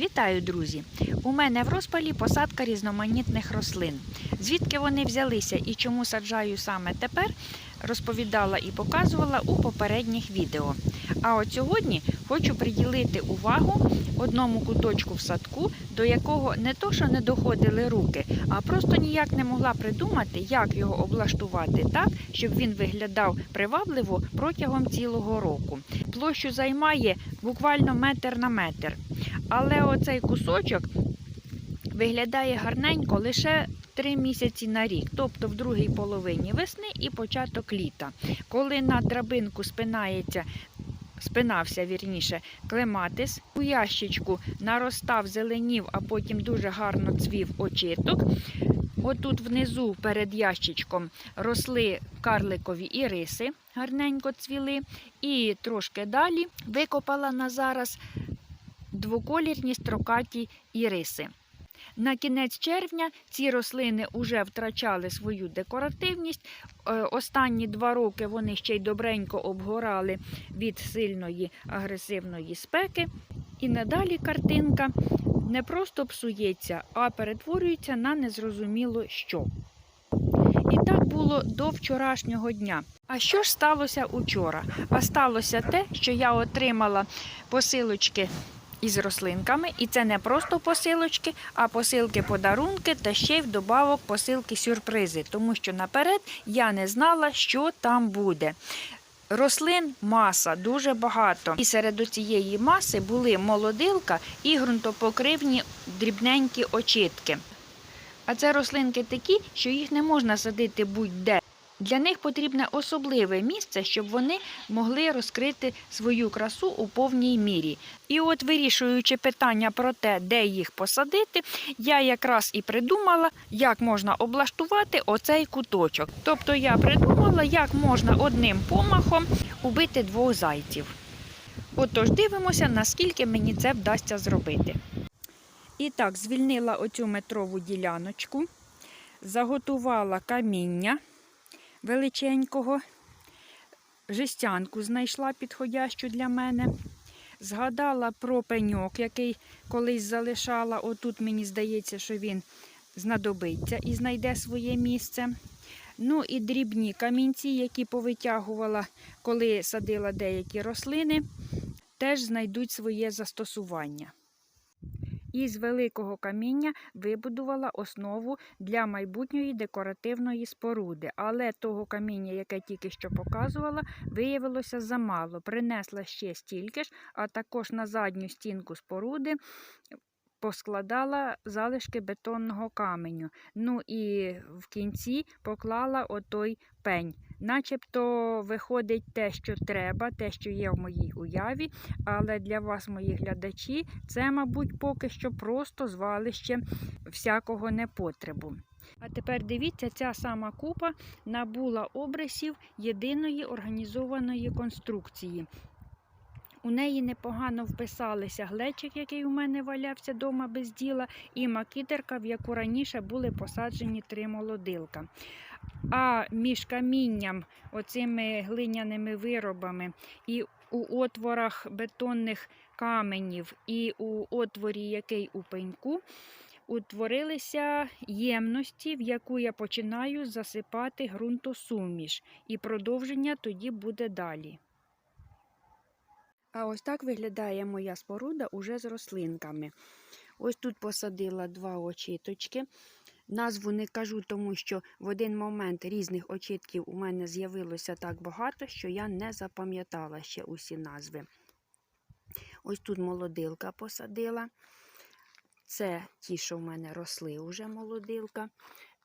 Вітаю, друзі! У мене в розпалі посадка різноманітних рослин. Звідки вони взялися і чому саджаю саме тепер, розповідала і показувала у попередніх відео. А от сьогодні хочу приділити увагу одному куточку в садку, до якого не то, що не доходили руки, а просто ніяк не могла придумати, як його облаштувати так, щоб він виглядав привабливо протягом цілого року. Площу займає буквально метр на метр. Але оцей кусочок виглядає гарненько лише три місяці на рік, тобто в другій половині весни і початок літа. Коли на драбинку спинається, спинався вірніше клематис, у ящичку наростав зеленів, а потім дуже гарно цвів очиток. Отут внизу перед ящичком росли карликові іриси, гарненько цвіли, і трошки далі викопала на зараз двоколірні строкаті іриси. На кінець червня ці рослини вже втрачали свою декоративність. Е, Останні два роки вони ще й добренько обгорали від сильної агресивної спеки. І надалі картинка не просто псується, а перетворюється на незрозуміло що. І так було до вчорашнього дня. А що ж сталося учора? А сталося те, що я отримала посилочки із рослинками, і це не просто посилочки, а посилки-подарунки та ще й вдобавок посилки-сюрпризи, тому що наперед я не знала, що там буде. Рослин маса дуже багато. І серед цієї маси були молодилка і ґрунтопокривні дрібненькі очітки. А це рослинки такі, що їх не можна садити будь-де. Для них потрібне особливе місце, щоб вони могли розкрити свою красу у повній мірі. І от, вирішуючи питання про те, де їх посадити, я якраз і придумала, як можна облаштувати оцей куточок. Тобто я придумала, як можна одним помахом убити двох зайців. Отож, дивимося, наскільки мені це вдасться зробити. І так, звільнила оцю метрову діляночку, заготувала каміння величенького, жестянку знайшла підходящу для мене. Згадала про пеньок, який колись залишала. Отут мені здається, що він знадобиться і знайде своє місце. Ну і дрібні камінці, які повитягувала, коли садила деякі рослини, теж знайдуть своє застосування. Із великого каміння вибудувала основу для майбутньої декоративної споруди, але того каміння, яке тільки що показувала, виявилося замало. Принесла ще стільки ж, а також на задню стінку споруди поскладала залишки бетонного каменю. Ну і в кінці поклала отой пень. Начебто виходить те, що треба, те, що є в моїй уяві, але для вас, мої глядачі, це, мабуть, поки що просто звалище всякого непотребу. А тепер дивіться, ця сама купа набула обрисів єдиної організованої конструкції. У неї непогано вписалися глечик, який у мене валявся дома без діла, і макітерка, в яку раніше були посаджені три молодилка. А між камінням, оцими глиняними виробами, і у отворах бетонних каменів, і у отворі, який у пеньку, утворилися ємності, в яку я починаю засипати ґрунтосуміш. І продовження тоді буде далі. А ось так виглядає моя споруда уже з рослинками. Ось тут посадила два очіточки. Назву не кажу, тому що в один момент різних очітків у мене з'явилося так багато, що я не запам'ятала ще усі назви. Ось тут молодилка посадила. Це ті, що в мене росли вже молодилка.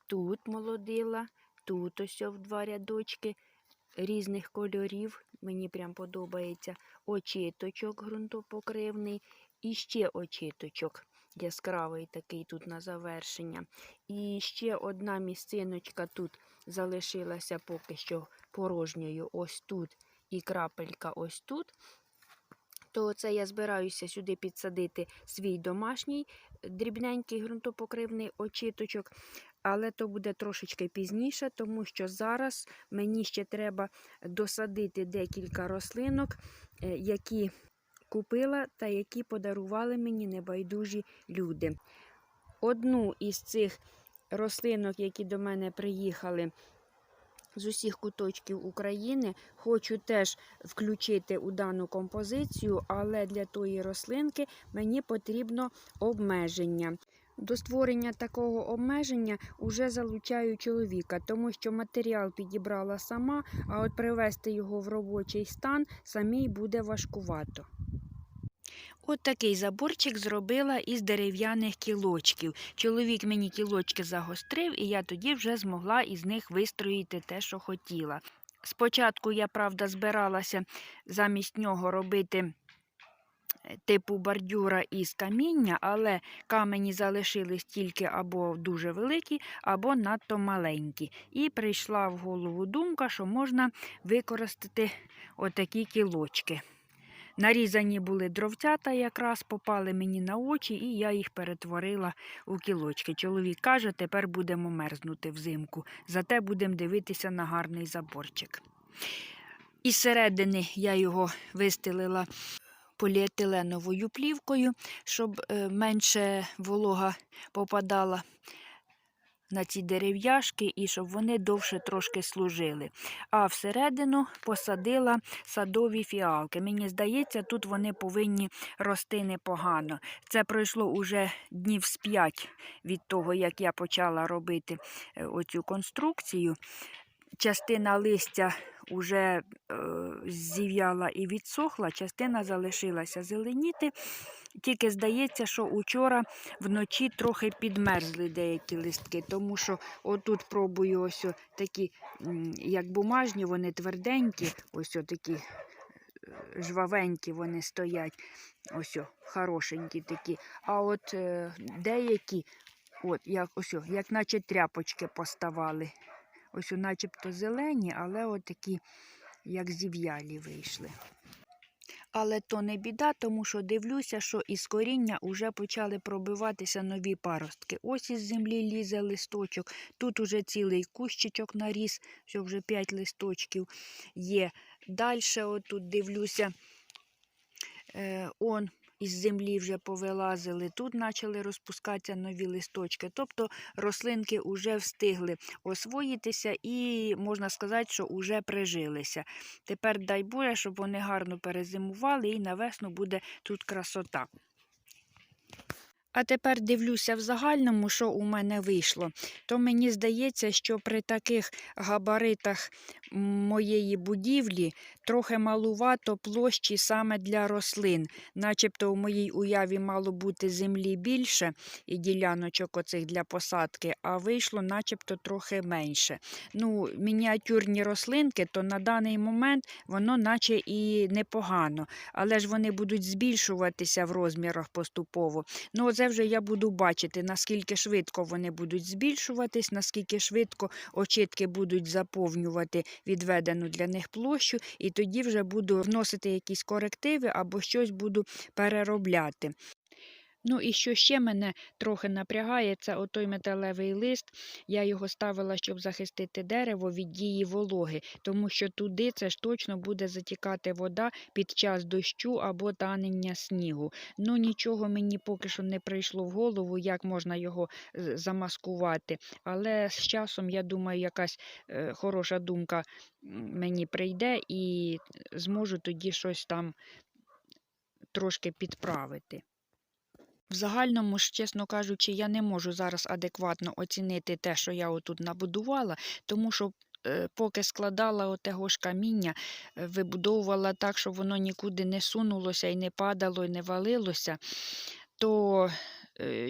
Тут молодила, тут ось в два рядочки різних кольорів. Мені прям подобається очіточок ґрунтопокривний і ще очіточок яскравий такий тут на завершення. І ще одна місциночка тут залишилася поки що порожньою ось тут і крапелька ось тут. То це я збираюся сюди підсадити свій домашній дрібненький ґрунтопокривний очіточок, але то буде трошечки пізніше, тому що зараз мені ще треба досадити декілька рослинок, е, які купила та які подарували мені небайдужі люди. Одну із цих рослинок, які до мене приїхали з усіх куточків України, хочу теж включити у дану композицію, але для тої рослинки мені потрібно обмеження. До створення такого обмеження вже залучаю чоловіка, тому що матеріал підібрала сама, а от привести його в робочий стан самій буде важкувато. От такий заборчик зробила із дерев'яних кілочків. Чоловік мені кілочки загострив, і я тоді вже змогла із них вистроїти те, що хотіла. Спочатку я, правда, збиралася замість нього робити е, типу бордюра із каміння, але камені залишились тільки або дуже великі, або надто маленькі. І прийшла в голову думка, що можна використати отакі кілочки. Нарізані були дровцята, якраз попали мені на очі, і я їх перетворила у кілочки. Чоловік каже, тепер будемо мерзнути взимку, зате будемо дивитися на гарний заборчик. Із середини я його вистелила поліетиленовою плівкою, щоб е, менше волога попадала на ці дерев'яшки і щоб вони довше трошки служили. А всередину посадила садові фіалки. Мені здається, тут вони повинні рости непогано. Це пройшло уже днів з п'ять від того, як я почала робити е, оцю конструкцію. Частина листя вже е, зів'яла і відсохла, частина залишилася зеленіти. Тільки здається, що учора вночі трохи підмерзли деякі листки, тому що отут пробую ось такі, як бумажні, вони тверденькі, ось такі е, жвавенькі вони стоять, ось хорошенькі такі. А от е, деякі, от як ось, як наче тряпочки поставали. Ось начебто зелені, але от такі, як зів'ялі вийшли. Але то не біда, тому що дивлюся, що із коріння вже почали пробиватися нові паростки. Ось із землі лізе листочок. Тут уже цілий кущичок наріс, що вже 5 листочків є. Далі, отут дивлюся, е, он із землі вже повилазили, тут почали розпускатися нові листочки. Тобто рослинки вже встигли освоїтися і можна сказати, що вже прижилися. Тепер дай Боже, щоб вони гарно перезимували і на весну буде тут красота. А тепер дивлюся в загальному, що у мене вийшло. То мені здається, що при таких габаритах моєї будівлі трохи малувато площі саме для рослин. Начебто у моїй уяві мало бути землі більше і діляночок оцих для посадки, а вийшло начебто трохи менше. Ну, мініатюрні рослинки, то на даний момент воно наче і непогано, але ж вони будуть збільшуватися в розмірах поступово. Ну, оце вже я буду бачити, наскільки швидко вони будуть збільшуватись, наскільки швидко очітки будуть заповнювати відведену для них площу, і тоді вже буду вносити якісь корективи або щось буду переробляти. Ну і що ще мене трохи напрягає, це отой металевий лист. Я його ставила, щоб захистити дерево від дії вологи, тому що туди це ж точно буде затікати вода під час дощу або танення снігу. Ну нічого мені поки що не прийшло в голову, як можна його е, замаскувати. Але з часом, я думаю, якась е, хороша думка мені прийде і зможу тоді щось там трошки підправити. В загальному ж, чесно кажучи, я не можу зараз адекватно оцінити те, що я отут набудувала, тому що е, поки складала отего ж каміння, е, вибудовувала так, щоб воно нікуди не сунулося і не падало, і не валилося, то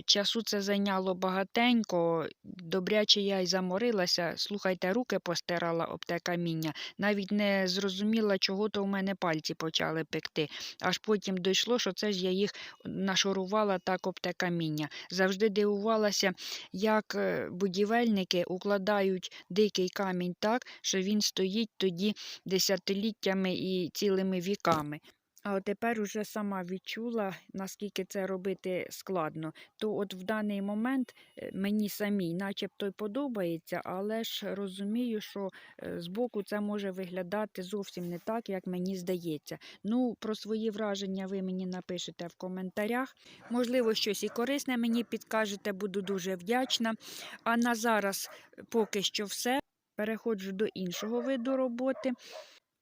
часу це зайняло багатенько. Добряче я й заморилася. Слухайте, руки постирала об те каміння. Навіть не зрозуміла, чого то в мене пальці почали пекти. Аж потім дійшло, що це ж я їх нашурувала так об те каміння. Завжди дивувалася, як е, будівельники укладають дикий камінь так, що він стоїть тоді десятиліттями і цілими віками. А тепер уже сама відчула, наскільки це робити складно. То от в даний момент е, мені самій начебто й подобається, але ж розумію, що е, збоку це може виглядати зовсім не так, як мені здається. Ну, про свої враження ви мені напишете в коментарях. Можливо, щось і корисне мені підкажете, буду дуже вдячна. А на зараз е, поки що все. Переходжу до іншого виду роботи.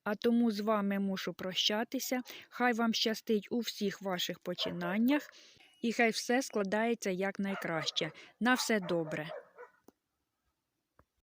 А тому з вами мушу прощатися. Хай вам щастить у всіх ваших починаннях, і хай все складається якнайкраще. На все добре.